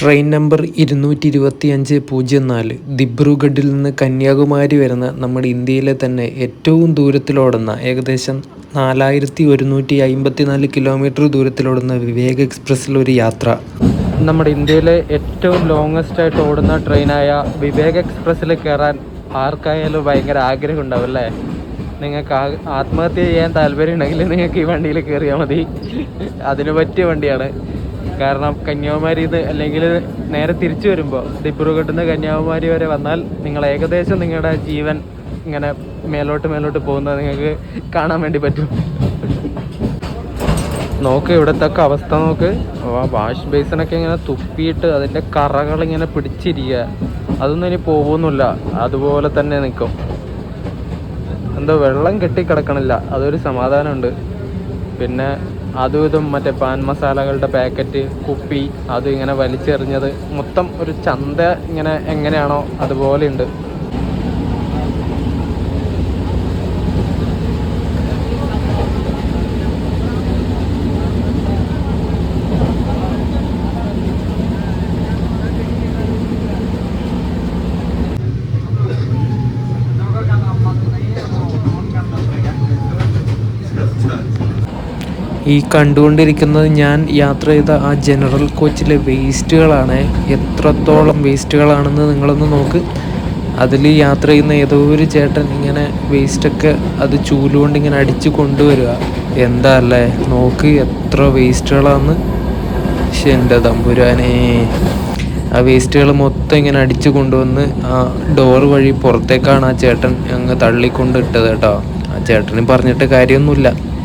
Train number ഇരുന്നൂറ്റി ഇരുപത്തി അഞ്ച് പൂജ്യം നാല് ദിബ്രുഗഡിൽ നിന്ന് കന്യാകുമാരി വരുന്ന നമ്മുടെ ഇന്ത്യയിലെ തന്നെ ഏറ്റവും ദൂരത്തിലോടുന്ന ഏകദേശം നാലായിരത്തി ഒരുന്നൂറ്റി അമ്പത്തി നാല് കിലോമീറ്റർ ദൂരത്തിലോടുന്ന വിവേക് എക്സ്പ്രസ്സിൽ ഒരു യാത്ര. നമ്മുടെ ഇന്ത്യയിലെ ഏറ്റവും ലോങ്ങസ്റ്റ് ആയിട്ട് ഓടുന്ന ട്രെയിനായ വിവേക് എക്സ്പ്രസ്സിൽ കയറാൻ ആർക്കായാലും ഭയങ്കര ആഗ്രഹം ഉണ്ടാവും അല്ലേ? നിങ്ങൾക്ക് ആത്മഹത്യ ചെയ്യാൻ താല്പര്യം ഉണ്ടെങ്കിൽ നിങ്ങൾക്ക് ഈ വണ്ടിയിൽ കയറിയാൽ മതി. അതിന് പറ്റിയ വണ്ടിയാണ്. കാരണം കന്യാകുമാരി ഇത് അല്ലെങ്കിൽ നേരെ തിരിച്ചു വരുമ്പോൾ ദിബ്രുഗഡിൽ നിന്ന് കന്യാകുമാരി വരെ വന്നാൽ നിങ്ങൾ ഏകദേശം നിങ്ങളുടെ ജീവൻ ഇങ്ങനെ മേലോട്ട് മേലോട്ട് പോകുന്നത് നിങ്ങൾക്ക് കാണാൻ വേണ്ടി പറ്റും. നോക്ക് ഇവിടുത്തെ അവസ്ഥ നോക്ക്. വാഷ് ബേസിനൊക്കെ ഇങ്ങനെ തുപ്പിയിട്ട് അതിന്റെ കറകൾ ഇങ്ങനെ പിടിച്ചിരിക്കുക അതൊന്നും ഇനി പോകുന്നില്ല അതുപോലെ തന്നെ നിൽക്കും എന്തോ വെള്ളം കെട്ടിക്കിടക്കണില്ല. അതൊരു സമാധാനമുണ്ട്. പിന്നെ അതും ഇതും മറ്റേ പാൻ മസാലകളുടെ പാക്കറ്റ് കുപ്പി അത് ഇങ്ങനെ വലിച്ചെറിഞ്ഞത്. മൊത്തം ഒരു ചന്ത ഇങ്ങനെ എങ്ങനെയാണോ അതുപോലെ ഉണ്ട് ഈ കണ്ടുകൊണ്ടിരിക്കുന്നത് ഞാൻ യാത്ര ചെയ്ത ആ ജനറൽ കോച്ചിലെ വേസ്റ്റുകളാണ്. എത്രത്തോളം വേസ്റ്റുകളാണെന്ന് നിങ്ങളൊന്ന് നോക്ക്. അതിൽ യാത്ര ചെയ്യുന്ന ഏതോ ഒരു ചേട്ടൻ ഇങ്ങനെ വേസ്റ്റൊക്കെ അത് ചൂലുകൊണ്ട് ഇങ്ങനെ അടിച്ച് കൊണ്ടുവരിക. എന്താ അല്ലേ? നോക്ക് എത്ര വേസ്റ്റുകളാന്ന്. പക്ഷെ എന്റെ തമ്പുരാനേ. ആ വേസ്റ്റുകൾ മൊത്തം ഇങ്ങനെ അടിച്ചു കൊണ്ടുവന്ന് ആ ഡോർ വഴി പുറത്തേക്കാണ് ആ ചേട്ടൻ അങ്ങ് തള്ളിക്കൊണ്ടിട്ടത് കേട്ടോ. ആ ചേട്ടന് പറഞ്ഞിട്ട് കാര്യമൊന്നുമില്ല.